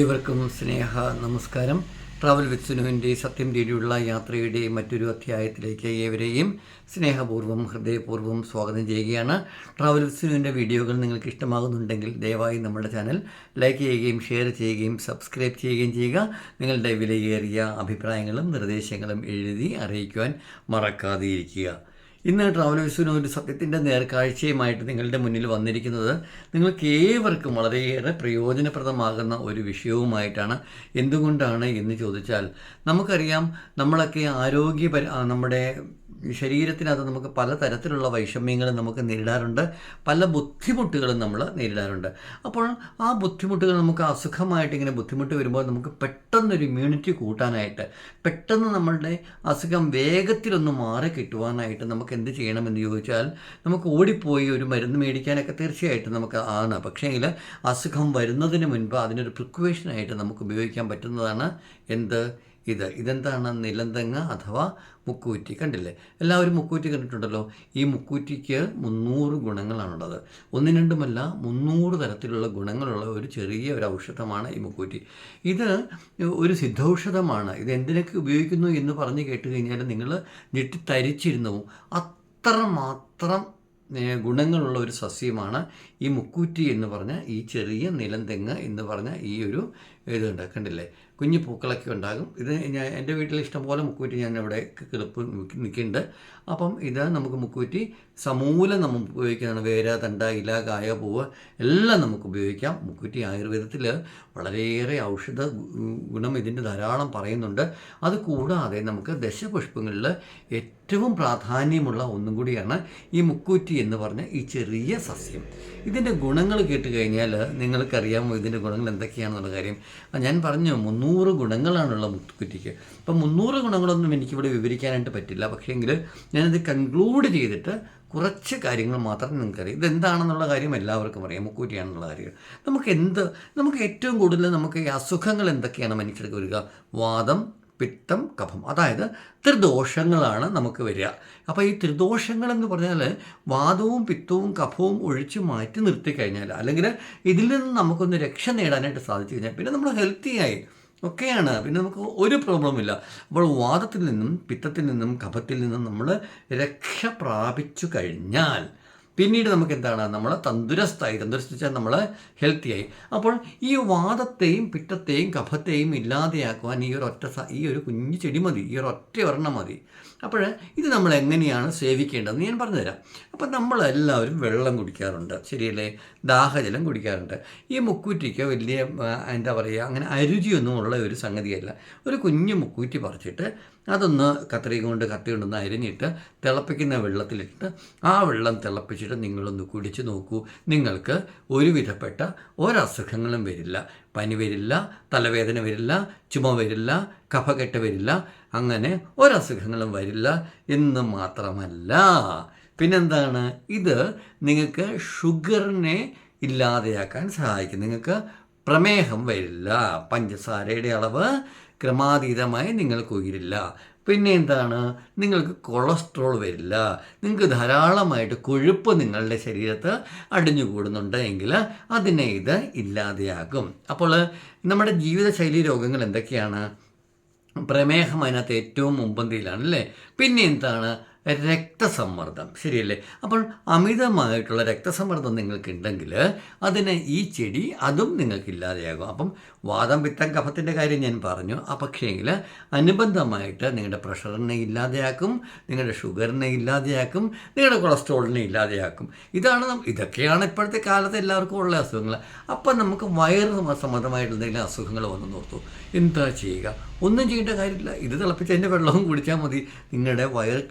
ഏവർക്കും സ്നേഹ നമസ്കാരം. Travel with സുനുവിന്റെ സത്യം തേടിയുള്ള യാത്രയുടെ മറ്റൊരു അധ്യായത്തിലേക്ക് ഏവരെയും സ്നേഹപൂർവം ഹൃദയപൂർവം സ്വാഗതം ചെയ്യുകയാണ്. ട്രാവൽ വിത്ത് സുനുവിന്റെ വീഡിയോകൾ നിങ്ങൾക്ക് ഇഷ്ടമാകുന്നുണ്ടെങ്കിൽ ദയവായി നമ്മുടെ ചാനൽ ലൈക്ക് ചെയ്യുകയും ഷെയർ ചെയ്യുകയും സബ്സ്ക്രൈബ് ചെയ്യുകയും ചെയ്യുക. നിങ്ങളുടെ വിലയേറിയ അഭിപ്രായങ്ങളും നിർദ്ദേശങ്ങളും എഴുതി അറിയിക്കുവാൻ മറക്കാതെ ഇരിക്കുക ഇന്ന് ട്രാവൽ വിസുവിന് ഒരു സത്യത്തിന്റെ നേർക്കാഴ്ചയുമായിട്ട് നിങ്ങളുടെ മുന്നിൽ വന്നിരിക്കുന്നത് നിങ്ങൾക്ക് ഏവർക്കും വളരെയേറെ പ്രയോജനപ്രദമാകുന്ന ഒരു വിഷയവുമായിട്ടാണ്. എന്തുകൊണ്ടാണ് എന്ന് ചോദിച്ചാൽ നമുക്കറിയാം നമ്മളൊക്കെ ആരോഗ്യ നമ്മുടെ ശരീരത്തിനകത്ത് നമുക്ക് പല തരത്തിലുള്ള വൈഷമ്യങ്ങളും നമുക്ക് നേരിടാറുണ്ട്. പല ബുദ്ധിമുട്ടുകളും നമ്മൾ നേരിടാറുണ്ട്. അപ്പോൾ ആ ബുദ്ധിമുട്ടുകൾ നമുക്ക് അസുഖമായിട്ട് ഇങ്ങനെ ബുദ്ധിമുട്ട് വരുമ്പോൾ നമുക്ക് പെട്ടെന്നൊരു ഇമ്മ്യൂണിറ്റി കൂട്ടാനായിട്ട് പെട്ടെന്ന് നമ്മളുടെ അസുഖം വേഗത്തിലൊന്ന് മാറി കിട്ടുവാനായിട്ട് നമുക്ക് എന്ത് ചെയ്യണമെന്ന് ചോദിച്ചാൽ നമുക്ക് ഓടിപ്പോയി ഒരു മരുന്ന് മേടിക്കാനൊക്കെ തീർച്ചയായിട്ടും നമുക്ക് ആണ്. പക്ഷേങ്കിൽ അസുഖം വരുന്നതിന് മുൻപ് അതിനൊരു പ്രിക്വേഷനായിട്ട് നമുക്ക് ഉപയോഗിക്കാൻ പറ്റുന്നതാണ് എന്ത്? ഇത് ഇതെന്താണ്? നിലന്തങ്ങ അഥവാ മുക്കൂറ്റി കണ്ടില്ലേ? എല്ലാവരും മുക്കൂറ്റി കണ്ടിട്ടുണ്ടല്ലോ. ഈ മുക്കൂറ്റിക്ക് മുന്നൂറ് ഗുണങ്ങളാണുള്ളത്. ഒന്നും രണ്ടുമല്ല മുന്നൂറ് തരത്തിലുള്ള ഗുണങ്ങളുള്ള ഒരു ചെറിയ ഒരു ഔഷധമാണ് ഈ മുക്കൂറ്റി. ഇത് ഒരു സിദ്ധൌഷധമാണ്. ഇത് എന്തിനൊക്കെ ഉപയോഗിക്കുന്നു എന്ന് പറഞ്ഞു കേട്ട് കഴിഞ്ഞാൽ നിങ്ങൾ ഞെട്ടിത്തരിച്ചിരുന്നു. അത്ര മാത്രം ഗുണങ്ങളുള്ള ഒരു സസ്യമാണ് ഈ മുക്കൂറ്റി എന്ന് പറഞ്ഞ ഈ ചെറിയ നിലന്തെങ്ങ് എന്ന് പറഞ്ഞ ഈ ഒരു ഇതുണ്ട്. കണ്ടില്ലേ? കുഞ്ഞു പൂക്കളൊക്കെ ഉണ്ടാകും. ഇത് ഞാൻ എന്റെ വീട്ടിൽ ഇഷ്ടംപോലെ മുക്കൂറ്റി ഞാൻ ഇവിടെ കിളിപ്പ് നിൽക്കുന്നുണ്ട് അപ്പം ഇത് നമുക്ക് മുക്കൂറ്റി സമൂലം നമുക്ക് ഉപയോഗിക്കുന്നതാണ്. വേര തണ്ട ഇല കായ പൂവ് എല്ലാം നമുക്ക് ഉപയോഗിക്കാം. മുക്കൂറ്റി ആയുർവേദത്തിൽ വളരെയേറെ ഔഷധ ഗുണം ഇതിന്റെ ധാരാളം പറയുന്നുണ്ട്. അത് കൂടാതെ നമുക്ക് ദശപുഷ്പങ്ങളിൽ ഏറ്റവും പ്രാധാന്യമുള്ള ഒന്നും കൂടിയാണ് ഈ മുക്കുറ്റി എന്ന് പറഞ്ഞ ഈ ചെറിയ സസ്യം. ഇതിന്റെ ഗുണങ്ങൾ കേട്ട് കഴിഞ്ഞാൽ നിങ്ങൾക്കറിയാമോ ഇതിന്റെ ഗുണങ്ങൾ എന്തൊക്കെയാണെന്നുള്ള കാര്യം? ഞാൻ പറഞ്ഞു മുന്നൂറ് ഗുണങ്ങളാണുള്ള മുത്തുക്കുറ്റിക്ക്. അപ്പം മുന്നൂറ് ഗുണങ്ങളൊന്നും എനിക്കിവിടെ വിവരിക്കാനായിട്ട് പറ്റില്ല. പക്ഷേങ്കിൽ ഞാനത് കൺക്ലൂഡ് ചെയ്തിട്ട് കുറച്ച് കാര്യങ്ങൾ മാത്രം നിങ്ങൾക്കറിയാം. ഇതെന്താണെന്നുള്ള കാര്യം എല്ലാവർക്കും അറിയാം. മുക്കൂറ്റിയാണെന്നുള്ള കാര്യം നമുക്ക് എന്ത് നമുക്ക് ഏറ്റവും കൂടുതൽ നമുക്ക് ഈ അസുഖങ്ങൾ എന്തൊക്കെയാണ് മനുഷ്യർക്ക് വരിക? വാദം പിത്തം കഫം. അതായത് ത്രിദോഷങ്ങളാണ് നമുക്ക് വരിക. അപ്പോൾ ഈ ത്രിദോഷങ്ങളെന്ന് പറഞ്ഞാൽ വാദവും പിത്തവും കഫവും ഒഴിച്ചു മാറ്റി നിർത്തി കഴിഞ്ഞാൽ അല്ലെങ്കിൽ ഇതിൽ നിന്ന് നമുക്കൊന്ന് രക്ഷ നേടാനായിട്ട് സാധിച്ചു കഴിഞ്ഞാൽ പിന്നെ നമ്മൾ ഹെൽത്തിയായി ഒക്കെയാണ്. പിന്നെ നമുക്ക് ഒരു പ്രോബ്ലമില്ല അപ്പോൾ വാദത്തിൽ നിന്നും പിത്തത്തിൽ നിന്നും കഫത്തിൽ നിന്നും നമ്മൾ രക്ഷ പ്രാപിച്ചു കഴിഞ്ഞാൽ പിന്നീട് നമുക്ക് എന്താണ് നമ്മൾ തന്തുരസ്ഥായി തന്തുരസ്ഥിച്ചാൽ നമ്മൾ ഹെൽത്തിയായി. അപ്പോൾ ഈ വാദത്തെയും പിത്തത്തെയും കഫത്തെയും ഇല്ലാതെയാക്കുവാൻ ഈ ഒരു ഒറ്റ ഈ ഒരു കുഞ്ഞു ചെടി മതി. ഈ ഒരു ഒറ്റ ഒരെണ്ണം മതി. അപ്പോൾ ഇത് നമ്മൾ എങ്ങനെയാണ് സേവിക്കേണ്ടതെന്ന് ഞാൻ പറഞ്ഞുതരാം. അപ്പം നമ്മളെല്ലാവരും വെള്ളം കുടിക്കാറുണ്ട്. ശരിയല്ലേ? ദാഹജലം കുടിക്കാറുണ്ട്. ഈ മുക്കൂറ്റിക്ക് വലിയ എന്താ പറയുക അങ്ങനെ അരുചിയൊന്നും ഉള്ള ഒരു സംഗതിയല്ല. ഒരു കുഞ്ഞു മുക്കൂറ്റി പറിച്ചിട്ട് അതൊന്ന് കത്രി കൊണ്ട് കത്തി കൊണ്ടൊന്ന് അരിഞ്ഞിട്ട് തിളപ്പിക്കുന്ന വെള്ളത്തിലിട്ട് ആ വെള്ളം തിളപ്പിച്ചിട്ട് നിങ്ങളൊന്ന് കുടിച്ച് നോക്കൂ. നിങ്ങൾക്ക് ഒരുവിധപ്പെട്ട ഒരസുഖങ്ങളും വരില്ല. പനി വരില്ല തലവേദന വരില്ല ചുമ വരില്ല കഫകെട്ട് വരില്ല അങ്ങനെ ഒരസുഖങ്ങളും വരില്ല എന്ന് മാത്രമല്ല. പിന്നെന്താണ്? ഇത് നിങ്ങൾക്ക് ഷുഗറിനെ ഇല്ലാതെയാക്കാൻ സഹായിക്കും. നിങ്ങൾക്ക് പ്രമേഹം വരില്ല. പഞ്ചസാരയുടെ അളവ് ക്രമാതീതമായി നിങ്ങൾക്ക് ഉയരില്ല. പിന്നെ എന്താണ്? നിങ്ങൾക്ക് കൊളസ്ട്രോൾ വരില്ല. നിങ്ങൾക്ക് ധാരാളമായിട്ട് കൊഴുപ്പ് നിങ്ങളുടെ ശരീരത്ത് അടിഞ്ഞുകൂടുന്നുണ്ട് എങ്കിൽ അതിനെ ഇത് ഇല്ലാതെയാകും. അപ്പോൾ നമ്മുടെ ജീവിതശൈലി രോഗങ്ങൾ എന്തൊക്കെയാണ്? പ്രമേഹം അതിനകത്ത് ഏറ്റവും മുമ്പന്തിയിലാണ് അല്ലേ പിന്നെ എന്താണ്? രക്തസമ്മർദ്ദം. ശരിയല്ലേ? അപ്പോൾ അമിതമായിട്ടുള്ള രക്തസമ്മർദ്ദം നിങ്ങൾക്കുണ്ടെങ്കിൽ അതിന് ഈ ചെടി അതും നിങ്ങൾക്കില്ലാതെയാകും. അപ്പം വാദം പിത്തം കഫത്തിന്റെ കാര്യം ഞാൻ പറഞ്ഞു. ആ പക്ഷേങ്കിൽ അനുബന്ധമായിട്ട് നിങ്ങളുടെ പ്രഷറിനെ ഇല്ലാതെയാക്കും നിങ്ങളുടെ ഷുഗറിനെ ഇല്ലാതെയാക്കും നിങ്ങളുടെ കൊളസ്ട്രോളിനെ ഇല്ലാതെയാക്കും. ഇതാണ് ഇതൊക്കെയാണ് ഇപ്പോഴത്തെ കാലത്ത് എല്ലാവർക്കും ഉള്ള അസുഖങ്ങൾ. അപ്പം നമുക്ക് വയറ് സംബന്ധമായിട്ടുള്ള എന്തെങ്കിലും അസുഖങ്ങൾ വന്നു നോക്കൂ. എന്താ ചെയ്യുക? ഒന്നും ചെയ്യേണ്ട കാര്യമില്ല. ഇത് തിളപ്പിച്ചതിന്റെ വെള്ളവും കുടിച്ചാൽ മതി. നിങ്ങളുടെ വയർ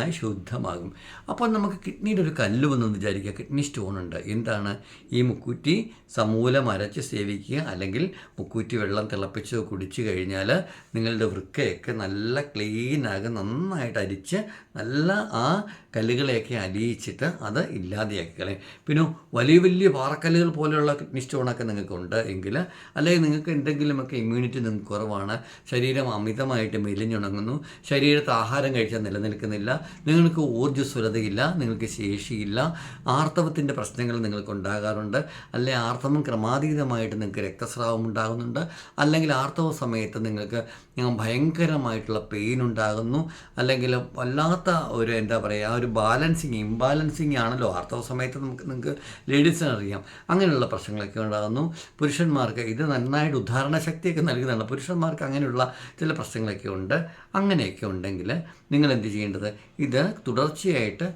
ക്ലീനായി ശുദ്ധമാകും. അപ്പോൾ നമുക്ക് കിഡ്നിയുടെ ഒരു കല്ല് വന്നെന്ന് വിചാരിക്കുക. കിഡ്നി സ്റ്റോൺ ഉണ്ട്. എന്താണ്? ഈ മുക്കൂറ്റി സമൂലം അരച്ച് സേവിക്കുക. അല്ലെങ്കിൽ മുക്കൂറ്റി വെള്ളം തിളപ്പിച്ച് കുടിച്ചു കഴിഞ്ഞാൽ നിങ്ങളുടെ വൃക്കയൊക്കെ നല്ല ക്ലീനാകും നന്നായിട്ട് അരിച്ച് നല്ല ആ കല്ലുകളെയൊക്കെ അലിയിച്ചിട്ട് അത് ഇല്ലാതെയാക്കി കളയും പിന്നെ വലിയ വലിയ പാറക്കല്ലുകൾ പോലെയുള്ള കിഡ്നി സ്റ്റോണൊക്കെ നിങ്ങൾക്കുണ്ട് എങ്കിൽ അല്ലെങ്കിൽ നിങ്ങൾക്ക് എന്തെങ്കിലുമൊക്കെ ഇമ്മ്യൂണിറ്റി നിങ്ങൾക്ക് കുറവാണ്. ശരീരം അമിതമായിട്ട് മെലിഞ്ഞുണങ്ങുന്നു. ശരീരത്ത് ആഹാരം കഴിച്ചാൽ നിലനിൽക്കുന്നില്ല. നിങ്ങൾക്ക് ഊർജസ്വലതയില്ല നിങ്ങൾക്ക് ശേഷിയില്ല ആർത്തവത്തിന്റെ പ്രശ്നങ്ങൾ നിങ്ങൾക്ക് ഉണ്ടാകാറുണ്ട് അല്ലെ ആർത്തവം ക്രമാതീതമായിട്ട് നിങ്ങൾക്ക് രക്തസ്രാവം ഉണ്ടാകുന്നുണ്ട് അല്ലെങ്കിൽ ആർത്തവ സമയത്ത് നിങ്ങൾക്ക് ഭയങ്കരമായിട്ടുള്ള പെയിൻ ഉണ്ടാകുന്നു അല്ലെങ്കിൽ വല്ലാത്ത ഒരു എന്താ പറയുക ഒരു ബാലൻസിങ് ഇംബാലൻസിങ് ആണല്ലോ ആർത്തവ സമയത്ത് നമുക്ക് നിങ്ങൾക്ക് ലേഡീസിന് അറിയാം. അങ്ങനെയുള്ള പ്രശ്നങ്ങളൊക്കെ ഉണ്ടാകുന്നു. പുരുഷന്മാർക്ക് ഇത് നന്നായിട്ട് ഉദാഹരണ ശക്തിയൊക്കെ നൽകുന്നതാണ് പുരുഷന്മാർക്ക് അങ്ങനെയുള്ള ചില പ്രശ്നങ്ങളൊക്കെ ഉണ്ട്. അങ്ങനെയൊക്കെ ഉണ്ടെങ്കിൽ നിങ്ങൾ എന്ത് ചെയ്യേണ്ടത്? ഇത് തുടർച്ചയായിട്ട്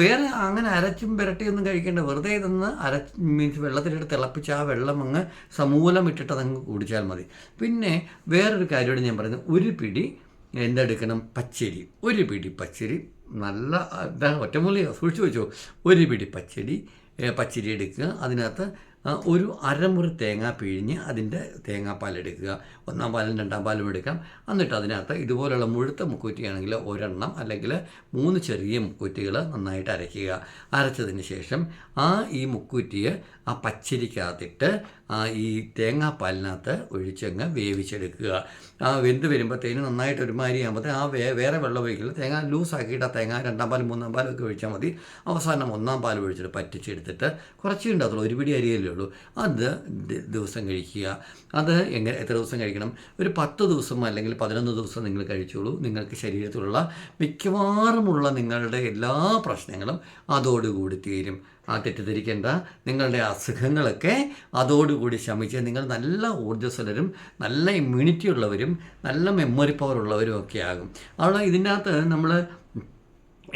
വേറെ അങ്ങനെ അരച്ചും പുരട്ടിയൊന്നും കഴിക്കേണ്ട. വെറുതെ ഇതൊന്ന് അര മീൻസ് വെള്ളത്തിലിട്ട് തിളപ്പിച്ച് ആ വെള്ളം അങ്ങ് സമൂലം ഇട്ടിട്ട് അതങ്ങ് കുടിച്ചാൽ മതി. പിന്നെ വേറൊരു കാര്യമാണ് ഞാൻ പറയുന്നത് ഒരു പിടി എന്തെടുക്കണം? പച്ചരി. ഒരു പിടി പച്ചരി. നല്ല ഒറ്റമൂലിയോ സൂക്ഷിച്ചു വെച്ചോ. ഒരു പിടി പച്ചരി പച്ചരി എടുക്കുക. അതിനകത്ത് ഒരു അരമുറി തേങ്ങ പിഴിഞ്ഞ് അതിന്റെ തേങ്ങാപ്പാൽ എടുക്കുക. ഒന്നാം പാലും രണ്ടാം പാലും എടുക്കാം. എന്നിട്ട് അതിനകത്ത് ഇതുപോലെയുള്ള മുഴുത്ത മുക്കൂറ്റിയാണെങ്കിൽ ഒരെണ്ണം അല്ലെങ്കിൽ മൂന്ന് ചെറിയ മുക്കൂറ്റികൾ നന്നായിട്ട് അരയ്ക്കുക. അരച്ചതിന് ശേഷം ആ ഈ മുക്കൂറ്റിയെ ആ പച്ചരിക്കകത്തിട്ട് ഈ തേങ്ങാപ്പാലിനകത്ത് ഒഴിച്ചങ്ങ് വേവിച്ചെടുക്കുക. ആ വെന്ത് വരുമ്പോഴത്തേനും നന്നായിട്ട് ഒരുമാതിരി ആകുമ്പോൾ ആ വേ വേറെ വെള്ളം ഒഴിക്കില്ല തേങ്ങ ലൂസാക്കിയിട്ട് ആ തേങ്ങ രണ്ടാം പാലും മൂന്നാം പാലും ഒക്കെ ഒഴിച്ചാൽ മതി. അവസാനം ഒന്നാം പാൽ ഒഴിച്ചിട്ട് പറ്റിച്ചെടുത്തിട്ട് കുറച്ചേ ഉണ്ടാകത്തുള്ളൂ. ഒരു പിടി അരിയല്ലേ ഉള്ളൂ. അത് ദിവസം കഴിക്കുക. അത് എങ്ങനെ എത്ര ദിവസം കഴിക്കണം? ഒരു പത്ത് ദിവസം അല്ലെങ്കിൽ പതിനൊന്ന് ദിവസം നിങ്ങൾ കഴിച്ചോളൂ. നിങ്ങൾക്ക് ശരീരത്തിലുള്ള മിക്കവാറുമുള്ള നിങ്ങളുടെ എല്ലാ പ്രശ്നങ്ങളും അതോടുകൂടി തീരും. ആ തെറ്റിദ്ധരിക്കേണ്ട നിങ്ങളുടെ അസുഖങ്ങളൊക്കെ അതോടുകൂടി ശമിച്ച് നിങ്ങൾ നല്ല ഊർജസ്വലരും നല്ല ഇമ്മ്യൂണിറ്റി ഉള്ളവരും നല്ല മെമ്മറി പവർ ഉള്ളവരും ഒക്കെ ആകും. അവിടെ ഇതിനകത്ത് നമ്മൾ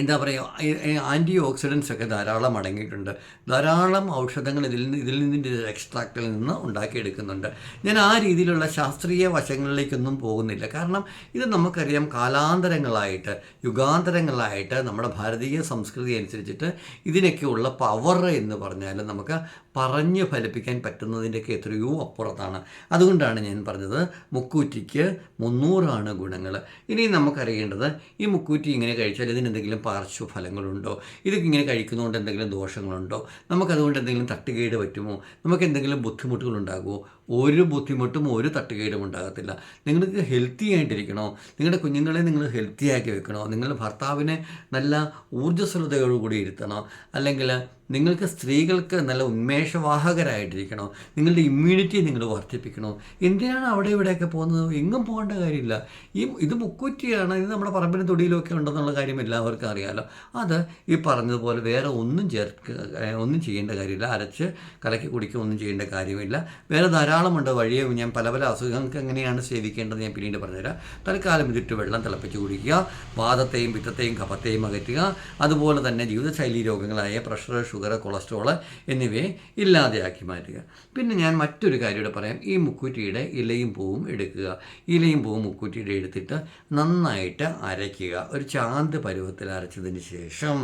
എന്താ പറയുക ആന്റി ഓക്സിഡൻസ് ഒക്കെ ധാരാളം അടങ്ങിയിട്ടുണ്ട്. ധാരാളം ഔഷധങ്ങൾ ഇതിൽ നിന്ന് ഇതിൽ നിന്നിന്റെ എക്സ്ട്രാക്റ്റിൽ നിന്ന് ഉണ്ടാക്കിയെടുക്കുന്നുണ്ട്. ഞാൻ ആ രീതിയിലുള്ള ശാസ്ത്രീയ വശങ്ങളിലേക്കൊന്നും പോകുന്നില്ല. കാരണം ഇത് നമുക്കറിയാം കാലാന്തരങ്ങളായിട്ട് യുഗാന്തരങ്ങളായിട്ട് നമ്മുടെ ഭാരതീയ സംസ്കൃതി അനുസരിച്ചിട്ട് ഇതിനൊക്കെയുള്ള പവർ എന്ന് പറഞ്ഞാൽ നമുക്ക് പറഞ്ഞ് ഫലിപ്പിക്കാൻ പറ്റുന്നതിന്റെയൊക്കെ എത്രയോ അപ്പുറത്താണ്. അതുകൊണ്ടാണ് ഞാൻ പറഞ്ഞത് മുക്കൂറ്റിക്ക് മുന്നൂറാണ് ഗുണങ്ങൾ ഇനി നമുക്കറിയേണ്ടത് ഈ മുക്കൂറ്റി ഇങ്ങനെ കഴിച്ചാൽ ഇതിന് എന്തെങ്കിലും പാർശ്വഫലങ്ങളുണ്ടോ ഇതൊക്കെ ഇങ്ങനെ കഴിക്കുന്നതുകൊണ്ട് എന്തെങ്കിലും ദോഷങ്ങളുണ്ടോ? നമുക്കതുകൊണ്ട് എന്തെങ്കിലും തട്ടുകേട് പറ്റുമോ? നമുക്ക് എന്തെങ്കിലും ബുദ്ധിമുട്ടുകൾ ഉണ്ടാകുമോ ഒരു ബുദ്ധിമുട്ടും ഒരു തട്ടുകേടും ഉണ്ടാകത്തില്ല. നിങ്ങൾക്ക് ഹെൽത്തി ആയിട്ടിരിക്കണോ? നിങ്ങളുടെ കുഞ്ഞുങ്ങളെ നിങ്ങൾ ഹെൽത്തി ആക്കി വെക്കണോ? നിങ്ങളുടെ ഭർത്താവിനെ നല്ല ഊർജസ്വലതയോടുകൂടി ഇരുത്തണോ? അല്ലെങ്കിൽ നിങ്ങൾക്ക് സ്ത്രീകൾക്ക് നല്ല ഉന്മേഷവാഹകരായിട്ടിരിക്കണോ? നിങ്ങളുടെ ഇമ്മ്യൂണിറ്റി നിങ്ങൾ വർദ്ധിപ്പിക്കണോ? എന്തിനാണ് അവിടെ ഇവിടെയൊക്കെ പോകുന്നത്? എങ്ങും പോകേണ്ട കാര്യമില്ല. ഈ ഇത് മുക്കൂറ്റിയാണ് ഇത് നമ്മുടെ പറമ്പിന് തൊടിയിലൊക്കെ ഉണ്ടെന്നുള്ള കാര്യം എല്ലാവർക്കും അറിയാമല്ലോ അത് ഈ പറഞ്ഞതുപോലെ വേറെ ഒന്നും ചേർക്ക ഒന്നും ചെയ്യേണ്ട കാര്യമില്ല. അരച്ച് കലക്കി കുടിക്കുക ഒന്നും ചെയ്യേണ്ട കാര്യമില്ല. വേറെ ധാരാളമുണ്ട് വഴിയെ ഞാൻ പല പല അസുഖങ്ങൾക്ക് എങ്ങനെയാണ് സേവിക്കേണ്ടത് ഞാൻ പിന്നീട് പറഞ്ഞുതരാം. തൽക്കാലം ഇതിട്ട് വെള്ളം തിളപ്പിച്ച് കുടിക്കുക. വാദത്തെയും പിത്തത്തെയും കഫത്തെയും അകറ്റുക. അതുപോലെ തന്നെ ജീവിതശൈലി രോഗങ്ങളായ പ്രഷർ ഷുഗർ കൊളസ്ട്രോൾ എന്നിവയെ ഇല്ലാതെയാക്കി മാറ്റുക. പിന്നെ ഞാൻ മറ്റൊരു കാര്യം കൂടെ പറയാം. ഈ മുക്കൂറ്റിയുടെ ഇലയും പൂവും എടുക്കുക. ഇലയും പൂവും മുക്കൂറ്റിയുടെ എടുത്തിട്ട് നന്നായിട്ട് അരയ്ക്കുക. ഒരു ചാന്ത് പരുവത്തിൽ അരച്ചതിന് ശേഷം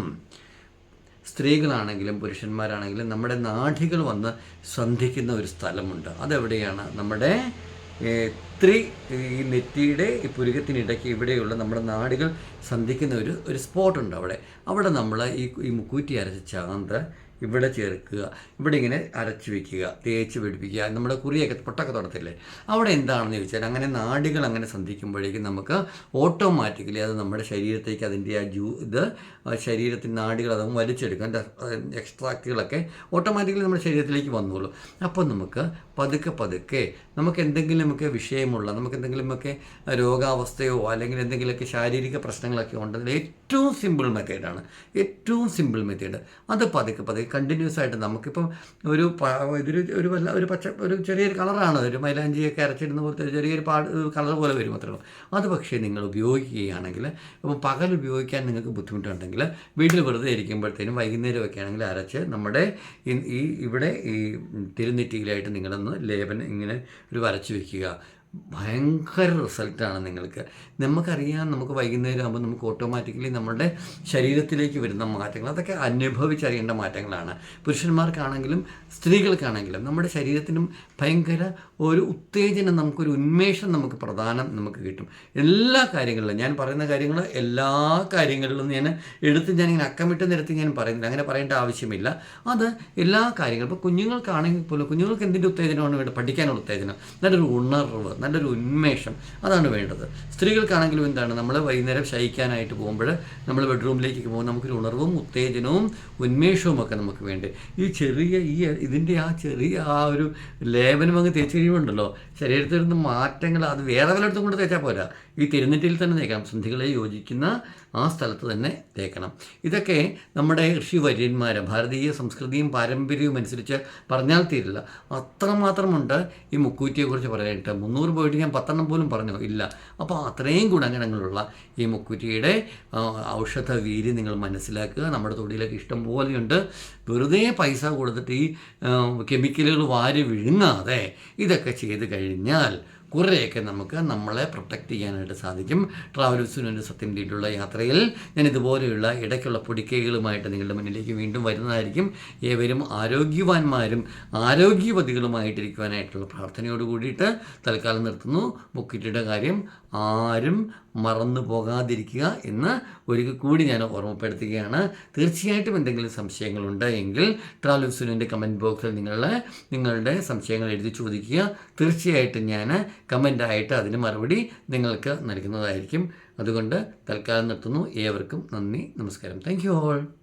സ്ത്രീകളാണെങ്കിലും പുരുഷന്മാരാണെങ്കിലും നമ്മുടെ നാഠികൾ വന്ന് സന്ധിക്കുന്ന ഒരു സ്ഥലമുണ്ട്. അതെവിടെയാണ്? നമ്മുടെ ത്രി ഈ നെറ്റിയുടെ ഈ പുരുകത്തിനിടയ്ക്ക് ഇവിടെയുള്ള നമ്മുടെ നാടുകൾ സന്ധിക്കുന്ന ഒരു ഒരു സ്പോട്ടുണ്ട് അവിടെ. അവിടെ നമ്മൾ ഈ ഈ മുക്കൂറ്റി അരച്ച ചാന്ത് ഇവിടെ ചേർക്കുക ഇവിടെ ഇങ്ങനെ അരച്ച് വെക്കുക തേച്ച് പിടിപ്പിക്കുക നമ്മുടെ കുറിയൊക്കെ പൊട്ടൊക്കെ തുടത്തില്ലേ? അവിടെ എന്താണെന്ന് ചോദിച്ചാൽ അങ്ങനെ നാടികൾ അങ്ങനെ സന്ധിക്കുമ്പോഴേക്കും നമുക്ക് ഓട്ടോമാറ്റിക്കലി അത് നമ്മുടെ ശരീരത്തേക്ക് അതിന്റെ ആ ജൂ ഇത് ശരീരത്തിന്റെ നാടികൾ അത് വലിച്ചെടുക്കും. അതിന്റെ എക്സ്ട്രാക്റ്റുകളൊക്കെ ഓട്ടോമാറ്റിക്കലി നമ്മുടെ ശരീരത്തിലേക്ക് വന്നോളൂ. അപ്പോൾ നമുക്ക് പതുക്കെ പതുക്കെ നമുക്ക് എന്തെങ്കിലുമൊക്കെ വിഷയമുള്ള നമുക്ക് എന്തെങ്കിലുമൊക്കെ രോഗാവസ്ഥയോ അല്ലെങ്കിൽ എന്തെങ്കിലുമൊക്കെ ശാരീരിക പ്രശ്നങ്ങളൊക്കെ ഉണ്ടെങ്കിൽ ഏറ്റവും സിമ്പിൾ മെത്തേഡാണ് ഏറ്റവും സിമ്പിൾ മെത്തേഡ് അത് പതുക്കെ പതുക്കെ കണ്ടിന്യൂസ് ആയിട്ട് നമുക്കിപ്പം ഒരു ഇതൊരു ഒരു വല്ല ഒരു പച്ച ഒരു ചെറിയൊരു കളറാണ്. ഒരു മൈലാഞ്ചിയൊക്കെ അരച്ചിടുന്ന പോലത്തെ ചെറിയൊരു പാട് കളർ പോലെ വരും അത്രേ ഉള്ളൂ. അത് പക്ഷേ നിങ്ങൾ ഉപയോഗിക്കുകയാണെങ്കിൽ ഇപ്പം പകൽ ഉപയോഗിക്കാൻ നിങ്ങൾക്ക് ബുദ്ധിമുട്ടുണ്ടെങ്കിൽ വീട്ടിൽ വെറുതെ ഇരിക്കുമ്പോഴത്തേനും വൈകുന്നേരമൊക്കെ ആണെങ്കിൽ അരച്ച് നമ്മുടെ ഈ- ഇവിടെ ഈ തിരുനെറ്റിയിലായിട്ട് നിങ്ങളൊന്ന് ലേപനം ഇങ്ങനെ ഒരു വരച്ച് വെക്കുക. ഭയങ്കര റിസൾട്ടാണ് നിങ്ങൾക്ക്. നമുക്കറിയാം നമുക്ക് വൈകുന്നേരം ആകുമ്പോൾ നമുക്ക് ഓട്ടോമാറ്റിക്കലി നമ്മുടെ ശരീരത്തിലേക്ക് വരുന്ന മാറ്റങ്ങൾ അതൊക്കെ അനുഭവിച്ചറിയേണ്ട മാറ്റങ്ങളാണ്. പുരുഷന്മാർക്കാണെങ്കിലും സ്ത്രീകൾക്കാണെങ്കിലും നമ്മുടെ ശരീരത്തിനും ഭയങ്കര ഒരു ഉത്തേജനം നമുക്കൊരു ഉന്മേഷം നമുക്ക് പ്രധാനം നമുക്ക് കിട്ടും. എല്ലാ കാര്യങ്ങളിലും ഞാൻ പറയുന്ന കാര്യങ്ങൾ എല്ലാ കാര്യങ്ങളിലും ഞാൻ എടുത്ത് ഞാൻ ഇങ്ങനെ അക്കമിട്ട് നിരത്തി ഞാൻ പറയുന്നില്ല അങ്ങനെ പറയേണ്ട ആവശ്യമില്ല. അത് എല്ലാ കാര്യങ്ങളും ഇപ്പോൾ കുഞ്ഞുങ്ങൾക്കാണെങ്കിൽ പോലും കുഞ്ഞുങ്ങൾക്ക് എന്തിന്റെ ഉത്തേജനമാണ് വേണ്ടത്? പഠിക്കാനുള്ള ഉത്തേജനം. നല്ലൊരു ഉണർവ് നല്ലൊരു ഉന്മേഷം. അതാണ് വേണ്ടത്. സ്ത്രീകൾക്കാണെങ്കിലും എന്താണ് നമ്മൾ വൈകുന്നേരം ശയിക്കാനായിട്ട് പോകുമ്പോൾ നമ്മൾ ബെഡ്റൂമിലേക്ക് പോകുമ്പോൾ നമുക്കൊരു ഉണർവും ഉത്തേജനവും ഉന്മേഷവും ഒക്കെ നമുക്ക് വേണ്ടേ. ഈ ചെറിയ ഈ ഇതിന്റെ ആ ചെറിയ ആ ഒരു ലേപനം അങ്ങ് തേച്ച് കഴിയുമ്പോണ്ടല്ലോ ശരീരത്തിൽ നിന്ന് മാറ്റങ്ങൾ അത് വേറെ വല്ലയിടത്തും കൊണ്ട് തേച്ചാൽ പോരാ. ഈ തിരുനെറ്റിയിൽ തന്നെ തേക്കണം സന്ധികളെ യോജിക്കുന്ന ആ സ്ഥലത്ത് തന്നെ തേക്കണം. ഇതൊക്കെ നമ്മുടെ ഋഷിവര്യന്മാർ ഭാരതീയ സംസ്കൃതിയും പാരമ്പര്യവും അനുസരിച്ച് പറഞ്ഞാൽ തീരില്ല. അത്രമാത്രമുണ്ട് ഈ മുക്കൂറ്റിയെക്കുറിച്ച് പറയാനായിട്ട്. മുന്നൂറ് പോയിട്ട് ഞാൻ പത്തെണ്ണം പോലും പറഞ്ഞു. ഇല്ല. അപ്പോൾ അത്രയും ഗുണഗണങ്ങളുള്ള ഈ മുക്കൂറ്റിയുടെ ഔഷധ വീര്യം നിങ്ങൾ മനസ്സിലാക്കുക. നമ്മുടെ തൊടിയിലൊക്കെ ഇഷ്ടം പോലെയുണ്ട്. വെറുതെ പൈസ കൊടുത്തിട്ട് ഈ കെമിക്കലുകൾ വാരി വിഴുങ്ങാതെ ഇതൊക്കെ ചെയ്ത് കഴിഞ്ഞാൽ കഴിഞ്ഞാൽ കുറേയൊക്കെ നമുക്ക് നമ്മളെ പ്രൊട്ടക്റ്റ് ചെയ്യാനായിട്ട് സാധിക്കും. ട്രാവൽ വിസുവിന്റെ സത്യം രീതിയിലുള്ള യാത്രയിൽ ഞാൻ ഇതുപോലെയുള്ള ഇടയ്ക്കുള്ള പൊടിക്കൈകളുമായിട്ട് നിങ്ങളുടെ മുന്നിലേക്ക് വീണ്ടും വരുന്നതായിരിക്കും. ഏവരും ആരോഗ്യവാന്മാരും ആരോഗ്യവതികളുമായിട്ടിരിക്കുവാനായിട്ടുള്ള പ്രാർത്ഥനയോട് കൂടിയിട്ട് തൽക്കാലം നിർത്തുന്നു. ബുക്കിറ്റിയുടെ കാര്യം ആരും മറന്നു പോകാതിരിക്കുക എന്ന് ഒരിക്കൽ കൂടി ഞാൻ ഓർമ്മപ്പെടുത്തുകയാണ്. തീർച്ചയായിട്ടും എന്തെങ്കിലും സംശയങ്ങളുണ്ട് എങ്കിൽ ട്രാവൽ വിസുവിന്റെ കമന്റ് ബോക്സിൽ നിങ്ങളുടെ നിങ്ങളുടെ സംശയങ്ങൾ എഴുതി ചോദിക്കുക. തീർച്ചയായിട്ടും ഞാൻ കമന്റായിട്ട് അതിന് മറുപടി നിങ്ങൾക്ക് നൽകുന്നതായിരിക്കും. അതുകൊണ്ട് തൽക്കാലം നിർത്തുന്നു. ഏവർക്കും നന്ദി നമസ്കാരം. Thank you all.